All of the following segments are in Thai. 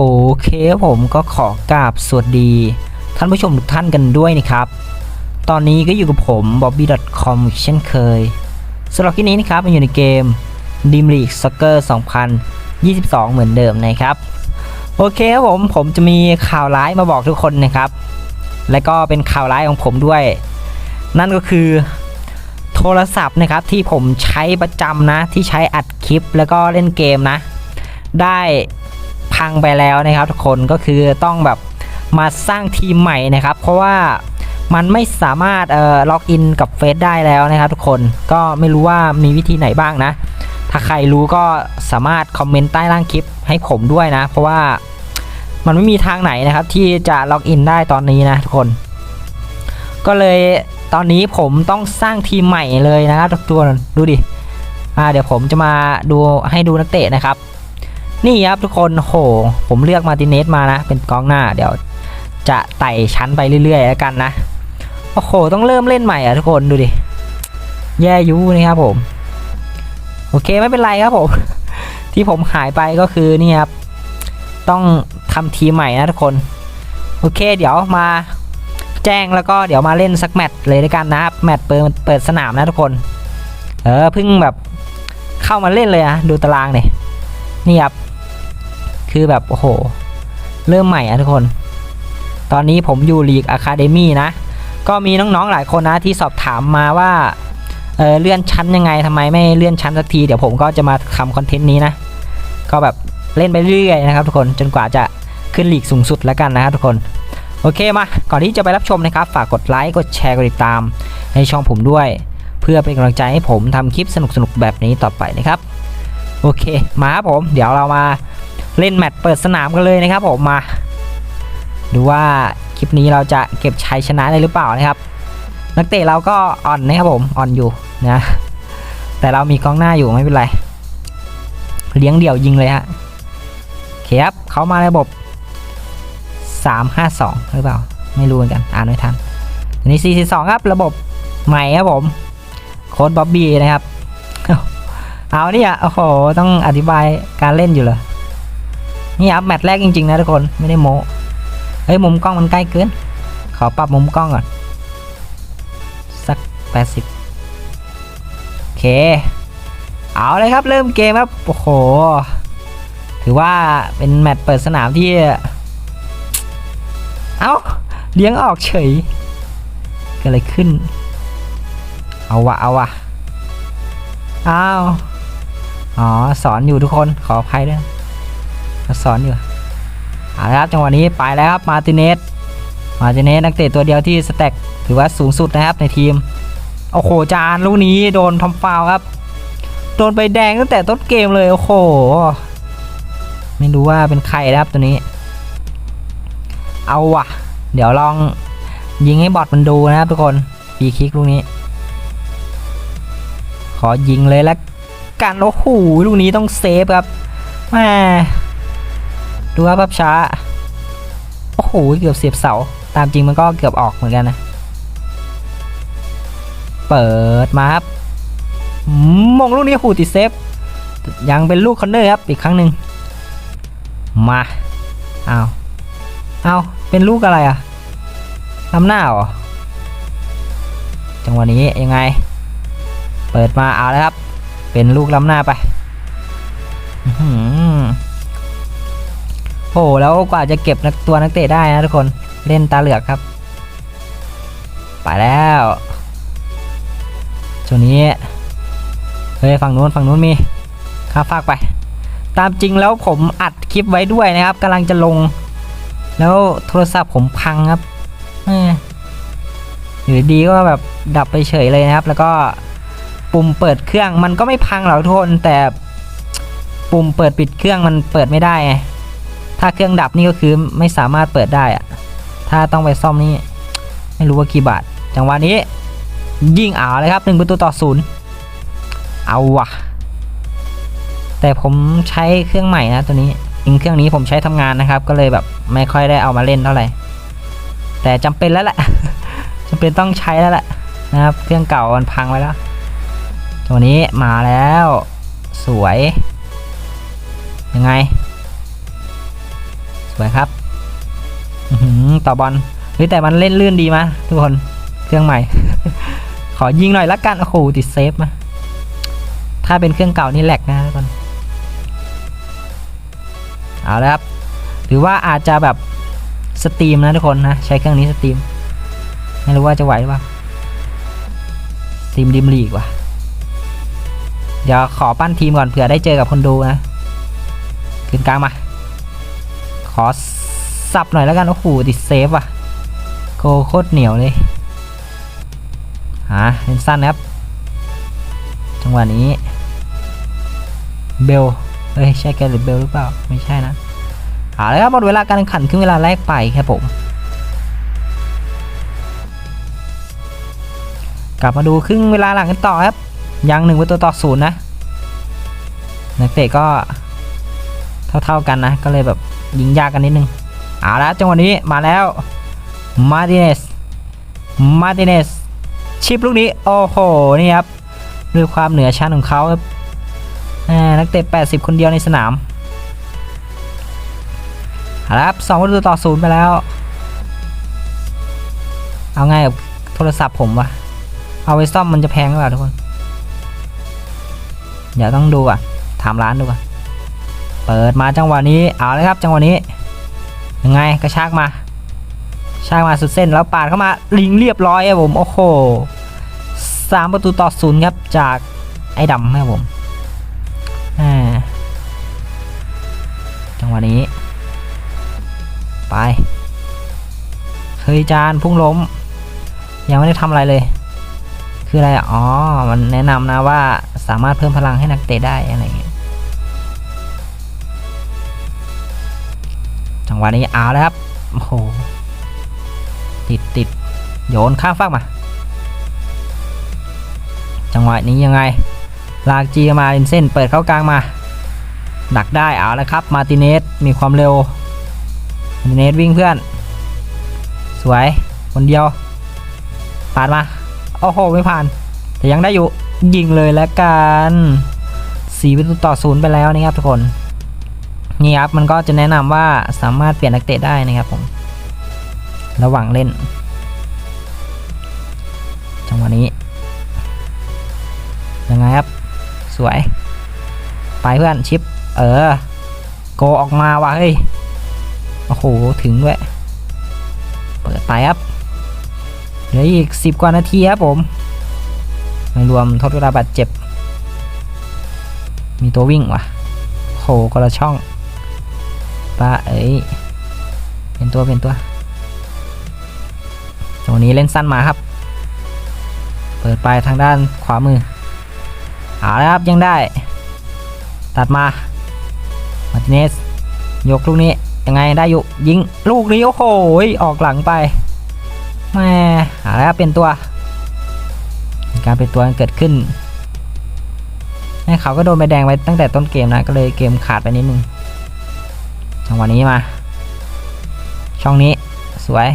โอเคครับผมก็ขอกราบสวัสดี ท่านผู้ชมทุกท่านกันด้วยนะครับ ตอนนี้ก็อยู่กับผม bobby.com เช่นเคยสำหรับที่นี้นะครับมันอยู่ในเกม d r e a m League Soccer 2022 เหมือนเดิมนะครับ โอเคครับผมผมจะมีข่าวร้ายมาบอกทุกคนนะครับ และก็เป็นข่าวร้ายของผมด้วย นั่นก็คือโทรศัพท์นะครับที่ผมใช้ประจำนะที่ใช้อัดคลิปแล้วก็เล่นเกมนะ ได้ พังไปแล้วนะครับ ทุกคนก็คือต้องแบบมาสร้างทีมใหม่นะครับ เพราะว่ามันไม่สามารถเอ่อล็อกอินกับเฟซได้แล้วนะครับทุกคนก็ไม่รู้ว่ามีวิธีไหนบ้างนะ ถ้าใครรู้ก็สามารถคอมเมนต์ใต้ล่างคลิปให้ผมด้วยนะ เพราะว่ามันไม่มีทางไหนนะครับ ที่จะล็อกอินได้ตอนนี้นะทุกคน ก็เลยตอนนี้ผมต้องสร้างทีมใหม่เลยนะครับทุกตัวดูดิอ่าเดี๋ยวผมจะมาดูให้ดูนักเตะนะครับ นี่ครับทุกคนโห ผมเลือกมาติเนสมานะ เป็นกองหน้า เดี๋ยวจะไต่ชั้นไปเรื่อยๆแล้วกันนะ โอ้โห ต้องเริ่มเล่นใหม่อะทุกคนดูดิ แย่อยูนี่ครับผม โอเคไม่เป็นไรครับผม ที่ผมหายไปก็คือนี่ครับ ต้องทำทีใหม่นะทุกคน โอเค เดี๋ยวมาแจ้งแล้วก็เดี๋ยวมาเล่นสักแมตช์เลยด้วยกันนะครับ แมตช์เปิดเปิดสนามนะทุกคน เออเพิ่งแบบเข้ามาเล่นเลยอะดูตารางเนี่ยนี่ครับ คือแบบ โอ้โห เริ่มใหม่อะทุกคน ตอนนี้ผมอยู่ลีกอะคาเดมี่นะ ก็มีน้องๆหลายคนนะที่สอบถามมาว่าเออเลื่อนชั้นยังไงทำไมไม่เลื่อนชั้นสักที เดี๋ยวผมก็จะมาทำคอนเทนต์นี้นะ ก็แบบเล่นไปเรื่อยๆนะครับทุกคนจนกว่าจะขึ้นลีกสูงสุดแล้วกันนะครับทุกคน โอเคมา ก่อนที่จะไปรับชมนะครับ ฝากกดไลค์กดแชร์กดติดตามในช่องผมด้วย เพื่อเป็นกำลังใจให้ผมทำคลิปสนุกๆแบบนี้ต่อไปนะครับ โอเค มาครับผม เดี๋ยวเรามา เล่นแมตช์เปิดสนามกันเลยนะครับผมมา ดูว่าคลิปนี้เราจะเก็บชัยชนะได้หรือเปล่านะครับ นักเตะเราก็อ่อนนะครับผมอ่อนอยู่นะแต่เรามีกองหน้าอยู่ไม่เป็นไร เลี้ยงเดี่ยวยิงเลยฮะเคครับเขามาระบบ 352 หรือเปล่า ไม่รู้เหมือนกัน อ่านไม่ทันอันนี้ 42 ครับ ระบบใหม่ครับผม โค้ดบ๊อบบี้นะครับ เอาเนี่ยโอ้โห ต้องอธิบายการเล่นอยู่เลย นี่ครับแมตช์แรกจริงๆนะทุกคนไม่ได้โม้เฮ้ยมุมกล้องมันใกล้เกินขอปรับมุมกล้องก่อนสัก 80 โอเค เอาเลยครับเริ่มเกมครับ โอ้โห ถือว่าเป็นแมตช์เปิดสนามที่ เอ้า เลี้ยงออกเฉยเกิดอะไรขึ้น เอาวะเอาวะอ้าว อ๋อ สอนอยู่ทุกคนขออภัยด้วย สอนอยู่เอาละครับจังหวะนี้ไปแล้วครับมาติเนสมาติเนสนักเตะตัวเดียวที่สแต็กถือว่าสูงสุดนะครับในทีมโอ้โหจานลูกนี้โดนทอมฟาวครับ โดนใบแดงตั้งแต่ต้นเกมเลยโอ้โห ไม่รู้ว่าเป็นใครนะครับตัวนี้ เอาว่ะ เดี๋ยวลองยิงให้บอทมันดูนะครับทุกคนฟีคิกลูกนี้ ขอยิงเลยแล้วกันโอ้โหลูกนี้ต้องเซฟครับแม่ ดูครับภาพช้า โอ้โห เกือบเสียบเสา ตามจริงมันก็เกือบออกเหมือนกันนะ เปิดมาครับมมงลูกนี้หูติดเซฟ ยังเป็นลูกคอนเนอร์ครับ อีกครั้งหนึ่ง มา เอาวอ้าเป็นลูกอะไรอะลำหน้าเหรอ จังหวะนี้ยังไง เปิดมาเอาแล้วครับ เป็นลูกล้ำหน้าไปอื โอ้โหแล้วกว่าจะเก็บตัวนักเตะได้นะทุกคนเล่นตาเหลือกครับ ไปแล้วช่วงนี้เฮ้ยฝั่งนู้นฝั่งนู้นมีข้าฟากไป ตามจริงแล้วผมอัดคลิปไว้ด้วยนะครับกำลังจะลง แล้วโทรศัพท์ผมพังครับอยอยู่ดีก็แบบดับไปเฉยเลยนะครับ แล้วก็ปุ่มเปิดเครื่องมันก็ไม่พังหรอกทุกคนแต่ปุ่มเปิดปิดเครื่องมันเปิดไม่ได้ ถ้าเครื่องดับนี่ก็คือไม่สามารถเปิดได้อะถ้าต้องไปซ่อมนี่ไม่รู้ว่ากี่บาท จังหวะนี้ ยิงเอาเลยครับหนึ่งประตูต่อศูนย์เอาว่ะแต่ผมใช้เครื่องใหม่นะตัวนี้จริงเครื่องนี้ผมใช้ทำงานนะครับ ก็เลยแบบไม่ค่อยได้เอามาเล่นเท่าไหร่ แต่จำเป็นแล้วแหละจำเป็นต้องใช้แล้วแหละนะครับ เครื่องเก่ามันพังไปแล้ว ตัวนี้มาแล้ว สวย ยังไง สวยครับอืต่อบอลเฮ้ยแต่มันเล่นลื่นดีมะทุกคนเครื่องใหม่ ขอยิงหน่อยละกันโอ้โหติดเซฟมาถ้าเป็นเครื่องเก่านี่แหลกนะทุกคนเอาละครับหรือว่าอาจจะแบบสตรีมนะทุกคนนะใช้เครื่องนี้สตรีมไม่รู้ว่าจะไหวหรือเปล่าสตรีมดิมลีกว่ะเดี๋ยวขอปั้นทีมก่อนเผื่อได้เจอกับคนดูนะขึ้นกลางมา อสับหน่อยแล้วกัน โอ้โหติดเซฟว่ะโกโคตรเหนียวเลยหาเล่นสั้นนะครับจังหวะนี้ เบลเฮ้ยใช่แกหรือเบลหรือเปล่า ไม่ใช่นะเอาลยครับหมดเวลาการแข่งขันครึ่งเวลาแรกไปครับผม กลับมาดูครึ่งเวลาหลังกันต่อครับ ยังหนึ่งประตูต่อศูนย์นะ นักเตะก็ เท่าๆกันนะ ก็เลยแบบยิงยากกันนิดนึงเอาละจังหวะนี้มาแล้วมาติเนสมาติเนสชิปลูกนี้ โอ้โห นี่ครับด้วยความเหนือชั้นของเขาครับนักเตะ 80 คนเดียวในสนามเอาละครับสองประตูต่อศูนย์ไปแล้ว เอาไงกับโทรศัพท์ผมวะ เอาไว้ซ่อมมันจะแพงหรือเปล่าทุกคน เดี๋ยวต้องดูอะถามร้านดูก่อน เปิดมาจังหวะนี้เอาเลยครับจังหวะนี้ยังไงกระชากมาชากมาสุดเส้นแล้วปาดเข้ามาลิงเรียบร้อยครับผมโอ้โหสามประตูต่อศูนย์ครับจากไอ้ดำครับผมจังหวะนี้ ไปเคยจานพุ่งล้ม ยังไม่ได้ทำอะไรเลย คืออะไรอ๋อมันแนะนำนะว่าสามารถเพิ่มพลังให้นักเตะได้อะไรเงี้ย งหวะนี้เอาแล้วครับโอ้โหติดติดโยนข้ามฟากมา จังหวะนี้ยังไง ลากจีมารินเส้นเปิดเข้ากลางมาดักได้เอาแล้วครับ มาติเนสมีความเร็วมาติเนสวิ่งเพื่อน สวยคนเดียวปาดมาโอ้โหไม่ผ่าน แต่ยังได้อยู่ยิงเลยแล้วกันสีประตูต่อศูนย์ไปแล้วนะครับทุกคน นี่ครับมันก็จะแนะนำว่าสามารถเปลี่ยนนักเตะได้นะครับผม ระหว่างเล่น จังหวะนี้ ยังไงครับ สวย ไปเพื่อนชิป เออ โกออกมาว่ะเฮ้ย โอ้โห ถึงด้วย เปิดไปครับ เหลืออีก 10 กว่านาทีครับผมไม่รวมทดเวลาบาดเจ็บ มีตัววิ่งว่ะโหคนละช่อง ป้าเอ้ยเป็นตัวเป็นตัวจังนี้เล่นสั้นมาครับ เปิดไปทางด้านขวามือเอาแล้วครับยังได้ ตัดมามาร์ติเนสยกลูกนี้ยังไงได้อยู่ยิงลูกนี้โอ้โหออกหลังไปแม่เอาแล้วครับเป็นตัวการเป็นตัวเกิดขึ้นให้เขาก็โดนใบแดงไปตั้งแต่ต้นเกมนะก็เลยเกมขาดไปนิดนึง จังหวะนี้มา ช่องนี้สวย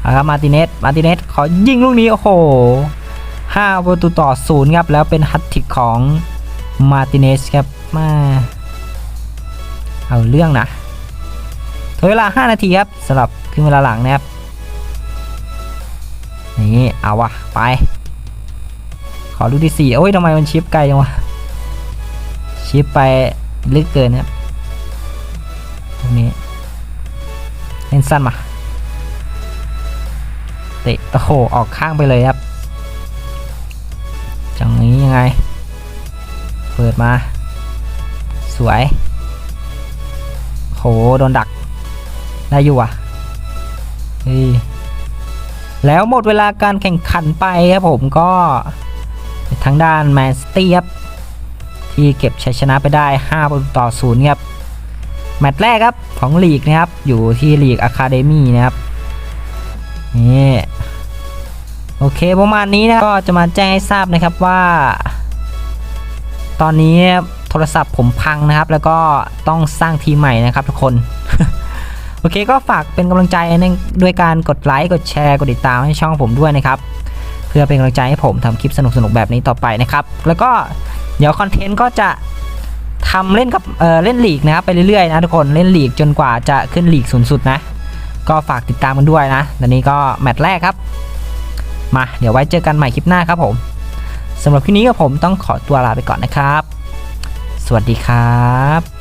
เอาครับมาติเนสมาติเนสขอยิงลูกนี้ โอ้โหห้าประตูต่อศูนย์ครับ แล้วเป็นฮัตติกของมาติเนสครับมาเอาเรื่องนะถอยเวลา 5 นาทีครับสำหรับครึ่งเวลาหลังนะครับนี่เอาวะไป ขอลูกที่สี่โอ้ยทำไมมันชิปไกลจังวะชิปไปลึกเกินครับ นี้เล่นสั้นมา เตะโอ้โหออกข้างไปเลยครับจังนี้ยังไง เปิดมา สวย โห โดนดัก ได้อยู่อะเฮ้ยแล้วหมดเวลาการแข่งขันไปครับผมก็ทางด้านแมนสตี้ครับที่เก็บชัยชนะไปได้5ประตูต่อศูนย์ครับ แมตช์แรกครับของลีกนะครับ อยู่ที่ลีกอะคาเดมี่นะครับนี่โอเคประมาณนี้นะก็จะมาแจ้งให้ทราบนะครับว่า ตอนนี้โทรศัพท์ผมพังนะครับ แล้วก็ต้องสร้างทีใหม่นะครับทุกคน โอเคก็ฝากเป็นกำลังใจด้วยการกดไลค์กดแชร์กดติดตามให้ช่องผมด้วยนะครับ เพื่อเป็นกำลังใจให้ผมทำคลิปสนุกๆแบบนี้ต่อไปนะครับ แล้วก็เดี๋ยวคอนเทนต์ก็จะ ทำเล่นกับเเล่นลีกนะครับไปเรื่อยๆนะทุกคนเล่นลีกจนกว่าจะขึ้นลีกสูงสุดนะ ก็ฝากติดตามกันด้วยนะตอนนี้ก็แมตช์แรกครับ มาเดี๋ยวไว้เจอกันใหม่คลิปหน้าครับผมสำหรับคลิปนี้ก็ผมต้องขอตัวลาไปก่อนนะครับ สวัสดีครับ